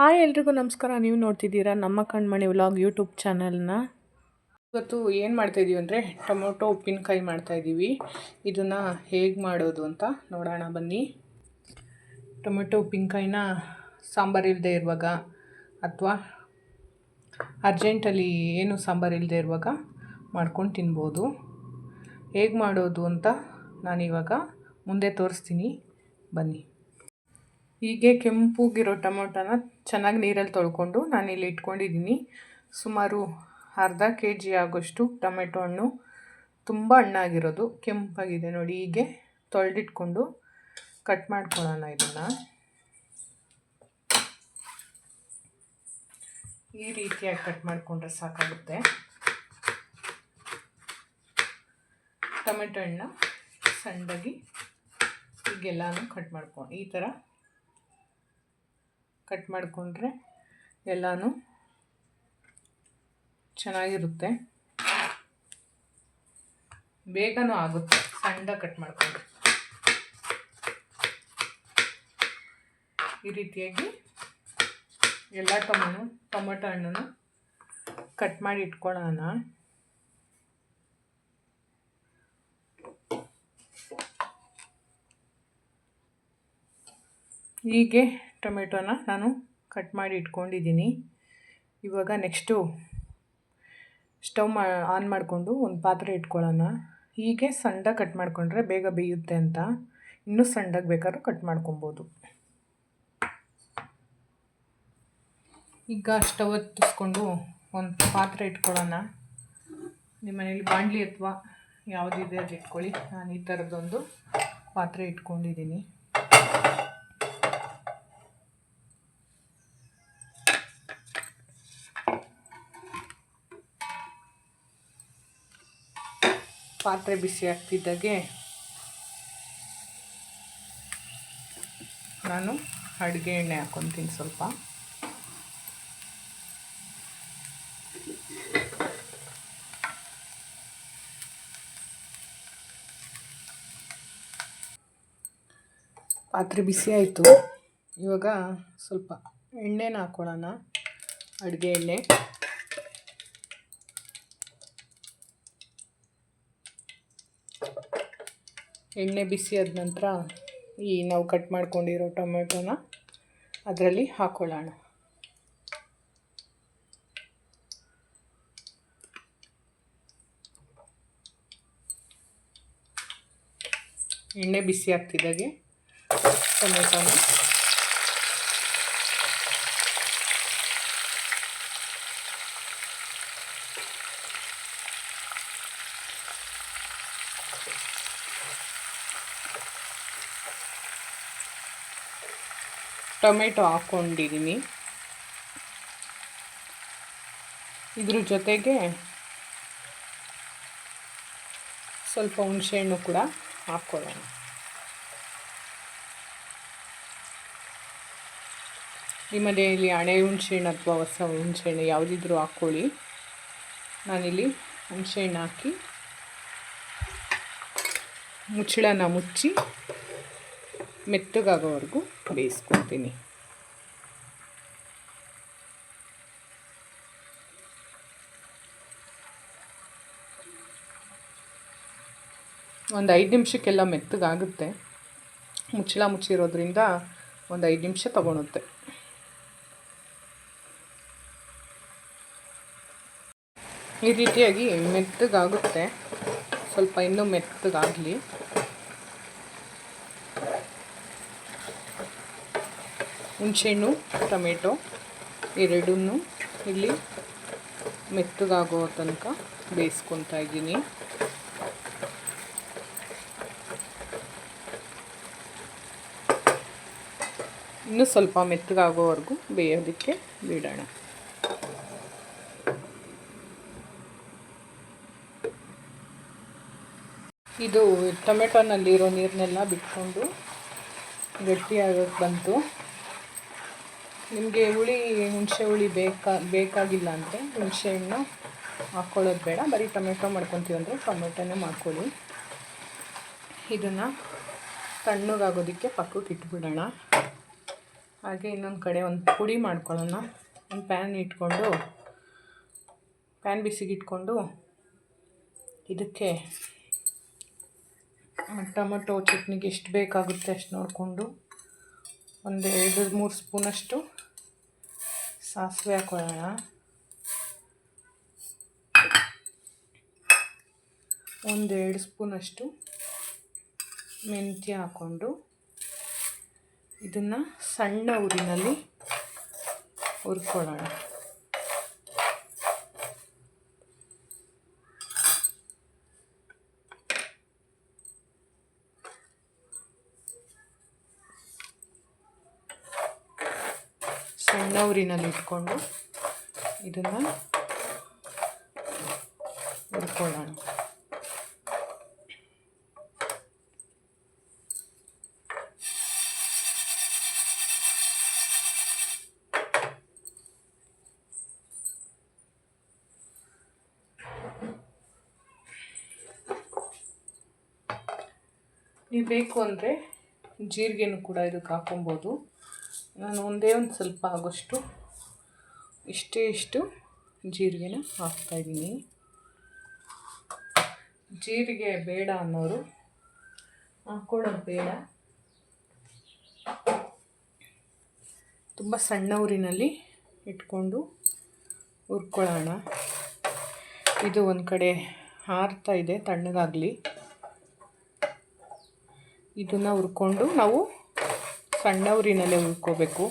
Hi ಎಲ್ರಿಗೂ ನಮಸ್ಕಾರ. ನೀವು ನೋಡ್ತಿದ್ದೀರಾ ನಮ್ಮ ಕಣ್ಮಣಿ ವ್ಲಾಗ್ ಯೂಟ್ಯೂಬ್ ಚಾನಲ್ನ. ಇವತ್ತು ಏನು ಮಾಡ್ತಾಯಿದ್ದೀವಿ ಅಂದರೆ ಟೊಮೊಟೊ, ಉಪ್ಪಿನಕಾಯಿ ಮಾಡ್ತಾಯಿದ್ದೀವಿ ಇದನ್ನು ಹೇಗೆ ಮಾಡೋದು ಅಂತ ನೋಡೋಣ ಬನ್ನಿ. ಟೊಮೆಟೊ, ಉಪ್ಪಿನಕಾಯಿನ ಸಾಂಬಾರು ಇಲ್ಲದೆ ಇರುವಾಗ ಅಥವಾ ಅರ್ಜೆಂಟಲ್ಲಿ ಏನು ಸಾಂಬಾರು ಇಲ್ಲದೆ ಇರುವಾಗ ಮಾಡ್ಕೊಂಡು ತಿನ್ಬೋದು. ಹೇಗೆ ಮಾಡೋದು ಅಂತ ನಾನಿವಾಗ ಮುಂದೆ ತೋರಿಸ್ತೀನಿ. ಬನ್ನಿ. ಹೀಗೆ ಕೆಂಪುಗಿರೋ ಟೊಮೊಟೊನ ಚೆನ್ನಾಗಿ ನೀರಲ್ಲಿ ತೊಳ್ಕೊಂಡು ನಾನಿಲ್ಲಿ ಇಟ್ಕೊಂಡಿದ್ದೀನಿ. ಸುಮಾರು ಅರ್ಧ ಕೆ ಜಿ ಆಗೋಷ್ಟು ಟೊಮೆಟೊ ಹಣ್ಣು. ತುಂಬ ಹಣ್ಣಾಗಿರೋದು. ಕೆಂಪಾಗಿದೆ ನೋಡಿ, ಹೀಗೆ ತೊಳೆದಿಟ್ಕೊಂಡು ಕಟ್ ಮಾಡ್ಕೊಳ್ಳೋಣ ಇದನ್ನು. ಈ ರೀತಿಯಾಗಿ ಕಟ್ ಮಾಡಿಕೊಂಡ್ರೆ ಸಾಕಾಗುತ್ತೆ. ಟೊಮೆಟೊ ಹಣ್ಣ ಸಣ್ಣದಾಗಿ ಹೀಗೆಲ್ಲನೂ ಕಟ್ ಮಾಡ್ಕೊಂಡು ಈ ಥರ ಕಟ್ ಮಾಡಿಕೊಂಡ್ರೆ ಎಲ್ಲನೂ ಚೆನ್ನಾಗಿರುತ್ತೆ. ಬೇಗನೂ ಆಗುತ್ತೆ ಸಣ್ಣ ಕಟ್ ಮಾಡಿಕೊಂಡ್ರೆ. ಈ ರೀತಿಯಾಗಿ ಎಲ್ಲ ಟೊಮೊನು, ಟೊಮೊಟೊ ಹಣ್ಣನ್ನು ಕಟ್ ಮಾಡಿ ಇಟ್ಕೊಳ್ಳೋಣ. ಹೀಗೆ ಟೊಮೆಟೊನ ನಾನು ಕಟ್ ಮಾಡಿ ಇಟ್ಕೊಂಡಿದ್ದೀನಿ. ಇವಾಗ ನೆಕ್ಸ್ಟು ಸ್ಟವ್ ಮಾ, ಆನ್ ಮಾಡಿಕೊಂಡು ಒಂದು ಪಾತ್ರೆ ಇಟ್ಕೊಳ್ಳೋಣ. ಹೀಗೆ ಸಣ್ಣದಾಗಿ ಕಟ್ ಮಾಡಿಕೊಂಡ್ರೆ ಬೇಗ ಬೇಯುತ್ತೆ ಅಂತ. ಇನ್ನೂ ಸಣ್ಣದಾಗಿ ಬೇಕಾದ್ರೂ ಕಟ್ ಮಾಡ್ಕೊಬೋದು. ಈಗ ಸ್ಟವ್ ಹತ್ತಿಸ್ಕೊಂಡು ಒಂದು ಪಾತ್ರೆ ಇಟ್ಕೊಳ್ಳೋಣ. ನಿಮ್ಮ ಮನೇಲಿ ಬಾಣಲಿ ಅಥವಾ ಯಾವುದಿದೆ ಅದು ಇಟ್ಕೊಳ್ಳಿ ನಾನು ಈ ಥರದ್ದೊಂದು ಪಾತ್ರೆ ಇಟ್ಕೊಂಡಿದ್ದೀನಿ. ಪಾತ್ರೆ ಬಿಸಿ ಆಗ್ತಿದ್ದಾಗೆ, ನಾನು ಅಡುಗೆ ಎಣ್ಣೆ ಹಾಕ್ಕೊತೀನಿ ಸ್ವಲ್ಪ. ಪಾತ್ರೆ ಬಿಸಿ ಆಯಿತು. ಇವಾಗ ಸ್ವಲ್ಪ ಎಣ್ಣೆನ ಹಾಕೊಳ್ಳೋಣ. ಅಡುಗೆ ಎಣ್ಣೆ. ಎಣ್ಣೆ ಬಿಸಿ ಆದ ನಂತರ ಈ ನಾವು ಕಟ್ ಮಾಡ್ಕೊಂಡಿರೋ ಟೊಮೆಟೊನ ಅದರಲ್ಲಿ ಹಾಕ್ಕೊಳ್ಳೋಣ ಎಣ್ಣೆ ಬಿಸಿ ಆಗ್ತಿದ್ದಾಗೆ ಟೊಮೆಟೊನ ಟೊಮೆಟೊ ಹಾಕ್ಕೊಂಡಿದ್ದೀನಿ ಇದ್ರ ಜೊತೆಗೆ ಸ್ವಲ್ಪ ಹುಣಸೆಹಣ್ಣು ಕೂಡ ಹಾಕ್ಕೊಳ್ಳೋಣ. ನಿಮ್ಮ ಮನೆಯಲ್ಲಿ ಹಣೆ ಹುಣಸೆಹಣ್ಣು ಅಥವಾ ಹೊಸ ಹುಣಸೆಹಣ್ಣು ಯಾವುದಿದ್ರೂ ಹಾಕ್ಕೊಳ್ಳಿ. ನಾನಿಲ್ಲಿ ಹುಣಸೆಹಣ್ಣು ಹಾಕಿ ಮುಚ್ಚಳನ ಮುಚ್ಚಿ ಮೆತ್ತಗಾಗೋವರೆಗೂ ಬೇಯಿಸ್ಕೊತೀನಿ ಒಂದು ಐದು ನಿಮಿಷಕ್ಕೆಲ್ಲ ಮೆತ್ತಗಾಗುತ್ತೆ. ಮುಚ್ಚಳ ಮುಚ್ಚಿರೋದ್ರಿಂದ ಒಂದು ಐದು ನಿಮಿಷ ತಗೊಳುತ್ತೆ. ಈ ರೀತಿಯಾಗಿ ಮೆತ್ತಗಾಗುತ್ತೆ. ಸ್ವಲ್ಪ ಇನ್ನೂ ಮೆತ್ತಗಾಗಲಿ. ಹುಣಸೆಹಣ್ಣು, ಟೊಮೆಟೊ, ಎರಡನ್ನೂ ಇಲ್ಲಿ ಮೆತ್ತಗಾಗೋ ತನಕ ಬೇಯಿಸ್ಕೊತಾ ಇದ್ದೀನಿ. ಇನ್ನೂ ಸ್ವಲ್ಪ ಮೆತ್ತಗಾಗೋವರೆಗೂ ಬೇಯೋದಕ್ಕೆ ಬಿಡೋಣ. ಇದು ಟೊಮೆಟೊನಲ್ಲಿರೋ ನೀರನ್ನೆಲ್ಲ ಬಿಟ್ಕೊಂಡು ಗಟ್ಟಿಯಾಗೋಕ್ಕೆ ಬಂತು. ನಿಮಗೆ ಹುಳಿ, ಹುಣಸೆ ಹುಳಿ ಬೇಕಾ, ಬೇಕಾಗಿಲ್ಲ ಅಂದರೆ ಹುಣಸೆಹಣ್ಣು ಹಾಕ್ಕೊಳ್ಳೋದು ಬೇಡ. ಬರೀ ಟೊಮೆಟೊ ಅಂದರೆ ಟೊಮೆಟೊನೇ ಮಾಡ್ಕೊಳ್ಳಿ. ಇದನ್ನು ತಣ್ಣಗಾಗೋದಕ್ಕೆ ಪಕ್ಕಕ್ಕೆ ಇಟ್ಬಿಡೋಣ. ಹಾಗೆ ಇನ್ನೊಂದು ಕಡೆ ಒಂದು ಪುಡಿ ಮಾಡ್ಕೊಳ್ಳೋಣ. ಒಂದು ಪ್ಯಾನ್ ಇಟ್ಕೊಂಡು, ಪ್ಯಾನ್ ಬಿಸಿಗಿಟ್ಕೊಂಡು ಇದಕ್ಕೆ ಟೊಮೆಟೊ ಚಟ್ನಿಗೆ ಎಷ್ಟು ಬೇಕಾಗುತ್ತೆ ಅಷ್ಟು ನೋಡಿಕೊಂಡು ಒಂದು ಎರಡು ಮೂರು ಸ್ಪೂನಷ್ಟು ಸಾಸಿವೆ ಹಾಕೊಳ್ಳೋಣ ಒಂದೆರಡು ಸ್ಪೂನಷ್ಟು ಮೆಂತ್ಯ ಹಾಕ್ಕೊಂಡು ಇದನ್ನು ಸಣ್ಣ ಊರಿನಲ್ಲಿ ಹುರ್ಕೊಳ್ಳೋಣ. ಸಣ್ಣ ಊರಿನಲ್ಲಿ ಇಟ್ಕೊಂಡು ಇದನ್ನು ಹುರ್ಕೊಳ್ಳೋಣ. ನೀವು ಬೇಕು ಅಂದರೆ ಜೀರಿಗೆನೂ ಕೂಡ ಇದಕ್ಕೆ ಹಾಕೊಬೋದು ನಾನು ಒಂದೇ ಒಂದು ಸ್ವಲ್ಪ ಆಗೋಷ್ಟು ಇಷ್ಟೇ ಇಷ್ಟು ಜೀರಿಗೆನ ಹಾಕ್ತಾಯಿದ್ದೀನಿ ಜೀರಿಗೆ ಬೇಡ ಅನ್ನೋರು ಹಾಕ್ಕೊಳ್ಳೋದು ಬೇಡ. ತುಂಬ ಸಣ್ಣ ಊರಿನಲ್ಲಿ ಇಟ್ಕೊಂಡು ಹುರ್ಕೊಳ್ಳೋಣ. ಇದು ಒಂದು ಕಡೆ ಹಾರ್ತಾ ಇದೆ, ತಣ್ಣಗಾಗಲಿ. ಇದನ್ನು ಹುರ್ಕೊಂಡು ನಾವು ಸಣ್ಣ ಉಳ್ಕೋಬೇಕು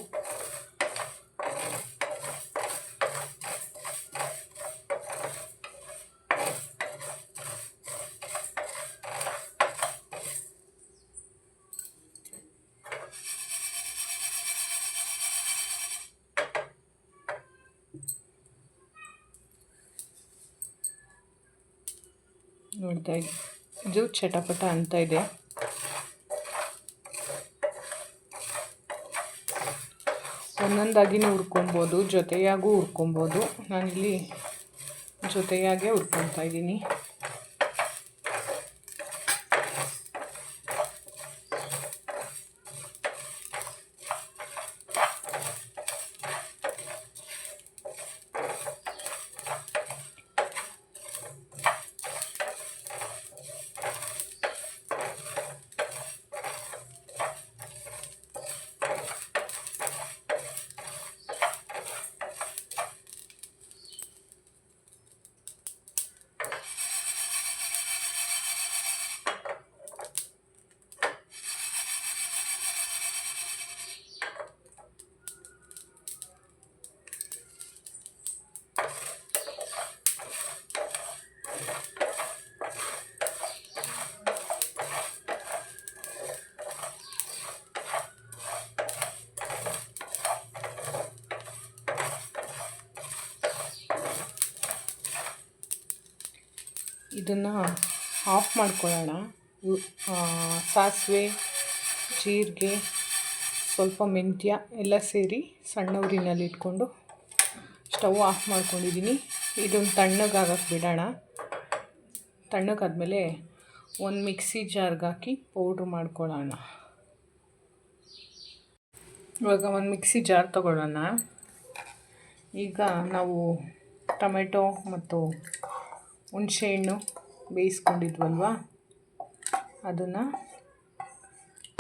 ನೋಡ್ತಾ ಜೂ ಚಟಪಟ ಅಂತ ಇದೆ. ಒಂದೊಂದಾಗಿನೂ ಹುರ್ಕೊಬೋದು ಜೊತೆಯಾಗೂ ಹುರ್ಕೊಬೋದು. ನಾನಿಲ್ಲಿ ಜೊತೆಯಾಗೇ ಹುರ್ಕೊತಾ ಇದ್ದೀನಿ. ಇದನ್ನು ಆಫ್ ಮಾಡ್ಕೊಳ್ಳೋಣ. ಸಾಸಿವೆ, ಜೀರಿಗೆ, ಸ್ವಲ್ಪ ಮೆಂತ್ಯ ಎಲ್ಲ ಸೇರಿ ಸಣ್ಣ ಊರಿನಲ್ಲಿ ಇಟ್ಕೊಂಡು ಸ್ಟವ್ ಆಫ್ ಮಾಡ್ಕೊಂಡಿದ್ದೀನಿ. ಇದೊಂದು ತಣ್ಣಗಾಗಕ್ಕೆ ಬಿಡೋಣ. ತಣ್ಣಗಾದಮೇಲೆ ಒಂದು ಮಿಕ್ಸಿ ಜಾರ್ಗೆ ಹಾಕಿ ಪೌಡ್ರ್ ಮಾಡ್ಕೊಳ್ಳೋಣ. ಇವಾಗ ಒಂದು ಮಿಕ್ಸಿ ಜಾರ್ ತಗೊಳ್ಳೋಣ. ಈಗ ನಾವು ಟೊಮೆಟೊ ಮತ್ತು ಹುಣಸೆಹಣ್ಣು ಬೇಯಿಸ್ಕೊಂಡಿದ್ವಲ್ವ? ಅದನ್ನು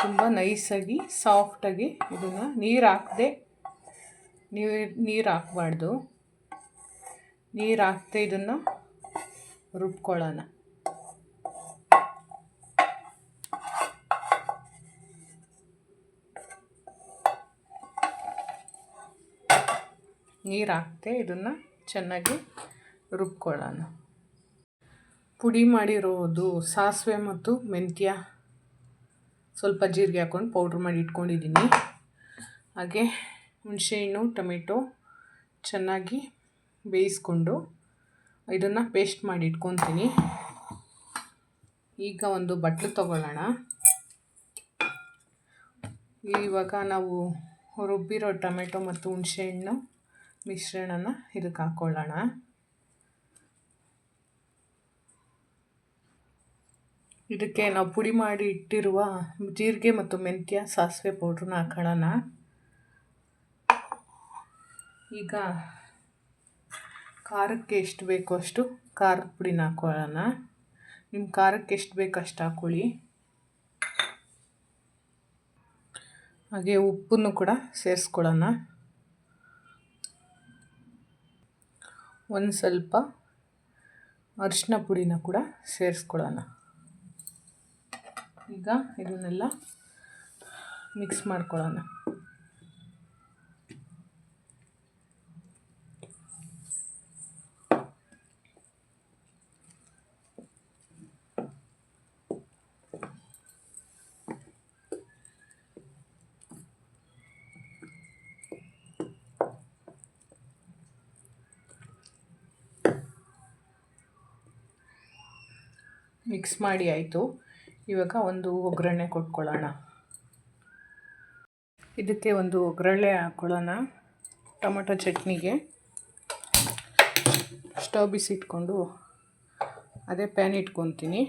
ತುಂಬ ನೈಸಾಗಿ, ಸಾಫ್ಟಾಗಿ ಇದನ್ನು ನೀರು ಹಾಕದೆ ನೀರು ನೀರು ಹಾಕಬಾರ್ದು ನೀರು ಹಾಕದೆ ಇದನ್ನು ರುಬ್ಕೊಳ್ಳೋಣ. ನೀರು ಹಾಕ್ದೆ ಇದನ್ನು ಚೆನ್ನಾಗಿ ರುಬ್ಕೊಳ್ಳೋಣ. ಪುಡಿ ಮಾಡಿರೋದು ಸಾಸಿವೆ ಮತ್ತು ಮೆಂತ್ಯ. ಸ್ವಲ್ಪ ಜೀರಿಗೆ ಹಾಕ್ಕೊಂಡು ಪೌಡ್ರ್ ಮಾಡಿ ಇಟ್ಕೊಂಡಿದ್ದೀನಿ. ಹಾಗೆ ಹುಣಸೆಹಣ್ಣು, ಟೊಮೆಟೊ ಚೆನ್ನಾಗಿ ಬೇಯಿಸ್ಕೊಂಡು ಇದನ್ನು ಪೇಸ್ಟ್ ಮಾಡಿ ಇಟ್ಕೊತೀನಿ. ಈಗ ಒಂದು ಬಟ್ಲು ತೊಗೊಳ್ಳೋಣ. ಇವಾಗ ನಾವು ರುಬ್ಬಿರೋ ಟೊಮೆಟೊ ಮತ್ತು ಹುಣಸೆಹಣ್ಣು ಮಿಶ್ರಣನ ಇದಕ್ಕೆ ಹಾಕ್ಕೊಳ್ಳೋಣ ಇದಕ್ಕೆ ನಾವು ಪುಡಿ ಮಾಡಿ ಇಟ್ಟಿರುವ ಜೀರಿಗೆ ಮತ್ತು ಮೆಂತ್ಯ, ಸಾಸಿವೆ ಪೌಡ್ರನ್ನ ಹಾಕೊಳ್ಳೋಣ. ಈಗ ಖಾರಕ್ಕೆ ಎಷ್ಟು ಬೇಕೋ ಅಷ್ಟು ಖಾರದ ಪುಡಿನ ಹಾಕೊಳ್ಳೋಣ. ನಿಮ್ಮ ಖಾರಕ್ಕೆ ಎಷ್ಟು ಬೇಕು ಅಷ್ಟು ಹಾಕೊಳ್ಳಿ. ಹಾಗೆ ಉಪ್ಪನ್ನು ಕೂಡ ಸೇರಿಸ್ಕೊಳ್ಳೋಣ. ಒಂದು ಸ್ವಲ್ಪ ಅರಿಶಿನ ಪುಡಿನ ಕೂಡ ಸೇರಿಸ್ಕೊಳ್ಳೋಣ. ಈಗ ಇದನ್ನೆಲ್ಲ ಮಿಕ್ಸ್ ಮಾಡ್ಕೊಳ್ಳೋಣ. ಮಿಕ್ಸ್ ಮಾಡಿ ಆಯಿತು. ಇವಾಗ ಒಂದು ಒಗ್ಗರಣೆ ಕೊಟ್ಕೊಳ್ಳೋಣ. ಇದಕ್ಕೆ ಒಂದು ಒಗ್ಗರಣೆ ಹಾಕ್ಕೊಳ್ಳೋಣ ಟೊಮೊಟೊ ಚಟ್ನಿಗೆ. ಸ್ಟವ್ ಬಿಸಿಟ್ಕೊಂಡು ಅದೇ ಪ್ಯಾನ್ ಇಟ್ಕೊತೀನಿ.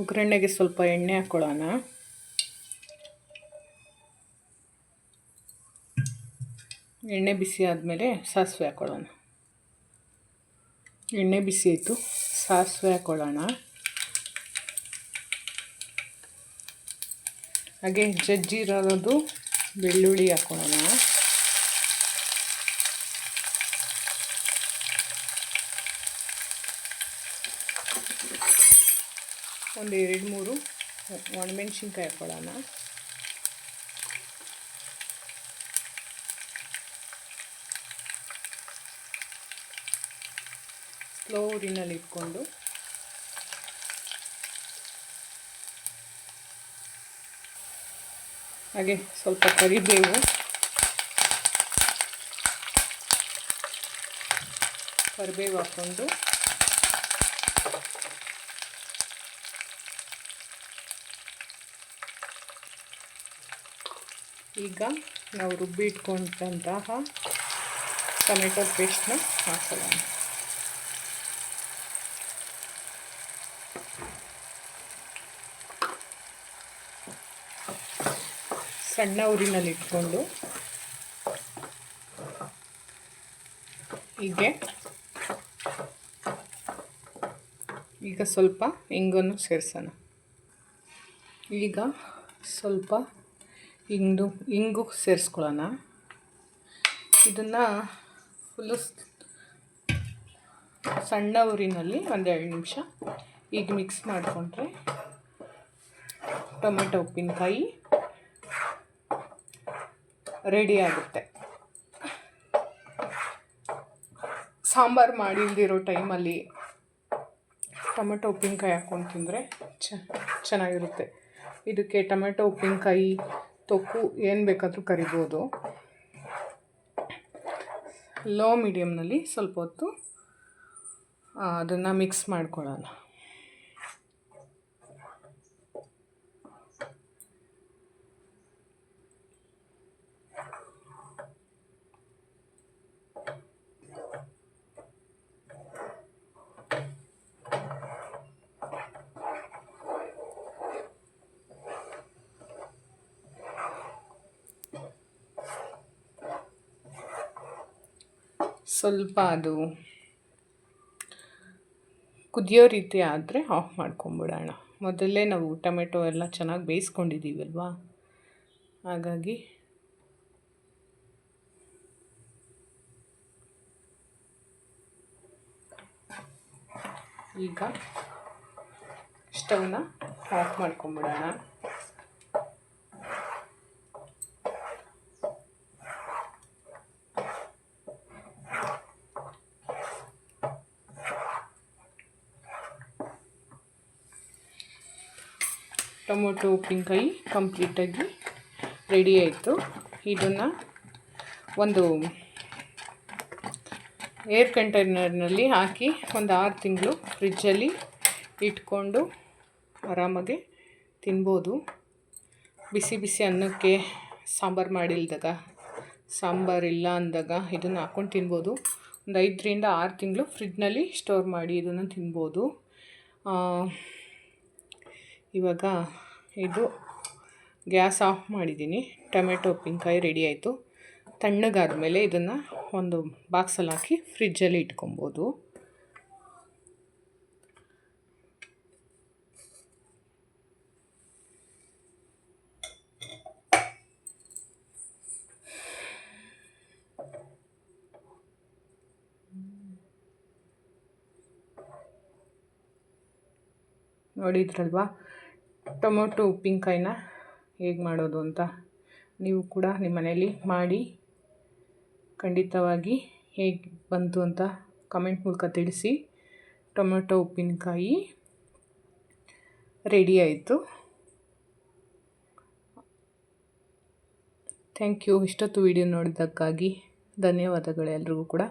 ಒಗ್ಗರಣೆಗೆ ಸ್ವಲ್ಪ ಎಣ್ಣೆ ಹಾಕ್ಕೊಳ್ಳೋಣ ಎಣ್ಣೆ ಬಿಸಿ ಆದಮೇಲೆ ಸಾಸಿವೆ ಹಾಕ್ಕೊಳ್ಳೋಣ ಎಣ್ಣೆ ಬಿಸಿ ಆಯಿತು. ಸಾಸಿವೆ ಹಾಕ್ಕೊಳ್ಳೋಣ ಹಾಗೆ ಜಜ್ಜಿರೋದು ಬೆಳ್ಳುಳ್ಳಿ ಹಾಕ್ಕೊಳ್ಳೋಣ ಒಂದು ಎರಡು ಮೂರು ಒಣಮೆಣ್ಸಿನ್ಕಾಯಿ ಹಾಕ್ಕೊಳ್ಳೋಣ ಸ್ಲೋ ಇಟ್ಕೊಂಡು ಹಾಗೆ ಸ್ವಲ್ಪ ಕರಿಬೇವು. ಕರಿಬೇವು ಹಾಕ್ಕೊಂಡು ಈಗ ನಾವು ರುಬ್ಬಿ ಇಟ್ಕೊಂಡಂತಹ ಟೊಮೆಟೊ ಪೇಸ್ಟ್ನ ಹಾಕೊಳ್ಳೋಣ ಸಣ್ಣ ಊರಿನಲ್ಲಿ ಇಟ್ಕೊಂಡು ಹೀಗೆ. ಈಗ ಸ್ವಲ್ಪ ಹಿಂಗನ್ನು ಸೇರಿಸೋಣ. ಈಗ ಸ್ವಲ್ಪ ಹಿಂಗು ಹಿಂಗು ಸೇರಿಸ್ಕೊಳ್ಳೋಣ. ಇದನ್ನು ಫುಲ್ಲು ಸಣ್ಣ ಊರಿನಲ್ಲಿ ಒಂದೆರಡು ನಿಮಿಷ ಈಗ ಮಿಕ್ಸ್ ಮಾಡಿಕೊಂಡ್ರೆ ಟೊಮೆಟೊ ಉಪ್ಪಿನಕಾಯಿ ರೆಡಿ ಆಗುತ್ತೆ. ಸಾಂಬಾರು ಮಾಡಿಲ್ದಿರೋ ಟೈಮಲ್ಲಿ ಟೊಮೆಟೊ ಉಪ್ಪಿನಕಾಯಿ ಹಾಕ್ಕೊಂಡು ತಿಂದರೆ ಚ, ಚೆನ್ನಾಗಿರುತ್ತೆ. ಇದಕ್ಕೆ ಟೊಮೆಟೊ, ಉಪ್ಪಿನಕಾಯಿ, ತೊಕ್ಕು ಏನು ಬೇಕಾದರೂ ಕರಿಬೋದು. ಲೋ ಮೀಡಿಯಮ್ನಲ್ಲಿ ಸ್ವಲ್ಪ ಹೊತ್ತು ಅದನ್ನು ಮಿಕ್ಸ್ ಮಾಡ್ಕೊಳ್ಳೋಣ. ಸ್ವಲ್ಪ ಅದು ಕುದಿಯೋ ರೀತಿ ಆದರೆ ಆಫ್ ಮಾಡ್ಕೊಂಬಿಡೋಣ. ಮೊದಲೇ ನಾವು ಟೊಮೆಟೊ ಎಲ್ಲ ಚೆನ್ನಾಗಿ ಬೇಯಿಸ್ಕೊಂಡಿದ್ದೀವಲ್ವಾ? ಹಾಗಾಗಿ ಈಗ ಸ್ಟವ್ನ ಆಫ್ ಮಾಡ್ಕೊಂಬಿಡೋಣ. ಟೊಮೊಟೊ ಉಪ್ಪಿನಕಾಯಿ ಕಂಪ್ಲೀಟಾಗಿ ರೆಡಿ ಆಯಿತು. ಇದನ್ನು ಒಂದು ಏರ್ ಕಂಟೈನರ್ನಲ್ಲಿ ಹಾಕಿ ಒಂದು ಆರು ತಿಂಗಳು ಫ್ರಿಜ್ಜಲ್ಲಿ ಇಟ್ಕೊಂಡು ಆರಾಮಾಗಿ ತಿನ್ಬೋದು. ಬಿಸಿ ಬಿಸಿ ಅನ್ನಕ್ಕೆ ಸಾಂಬಾರು ಮಾಡಿಲ್ದಾಗ ಸಾಂಬಾರಿಲ್ಲ ಅಂದಾಗ ಇದನ್ನು ಹಾಕ್ಕೊಂಡು ತಿನ್ಬೋದು. ಒಂದು ಐದರಿಂದ ಆರು ತಿಂಗಳು ಫ್ರಿಜ್ನಲ್ಲಿ ಸ್ಟೋರ್ ಮಾಡಿ ಇದನ್ನು ತಿನ್ಬೋದು. ಇವಾಗ ಇದು ಗ್ಯಾಸ್ ಆಫ್ ಮಾಡಿದ್ದೀನಿ. ಟೊಮೆಟೊ, ಉಪ್ಪಿನಕಾಯಿ ರೆಡಿ ಆಯಿತು. ತಣ್ಣಗಾದ್ಮೇಲೆ ಇದನ್ನು ಒಂದು ಬಾಕ್ಸಲ್ಲಿ ಹಾಕಿ ಫ್ರಿಜ್ಜಲ್ಲಿ ಇಟ್ಕೊಬೋದು. ನೋಡಿದ್ರಲ್ವಾ? ಟೊಮೊಟೊ ಉಪ್ಪಿನಕಾಯಿನ ಹೇಗೆ ಮಾಡೋದು ಅಂತ ನೀವು ಕೂಡ ನಿಮ್ಮ ಮನೇಲಿ ಮಾಡಿ ಖಂಡಿತವಾಗಿ ಹೇಗೆ ಬಂತು ಅಂತ ಕಮೆಂಟ್ ಮೂಲಕ ತಿಳಿಸಿ. ಟೊಮೊಟೊ ಉಪ್ಪಿನಕಾಯಿ ರೆಡಿ ಆಯಿತು. ಥ್ಯಾಂಕ್ ಯು ಇಷ್ಟೊತ್ತು ವಿಡಿಯೋ ನೋಡಿದ್ದಕ್ಕಾಗಿ ಧನ್ಯವಾದಗಳು ಎಲ್ರಿಗೂ ಕೂಡ.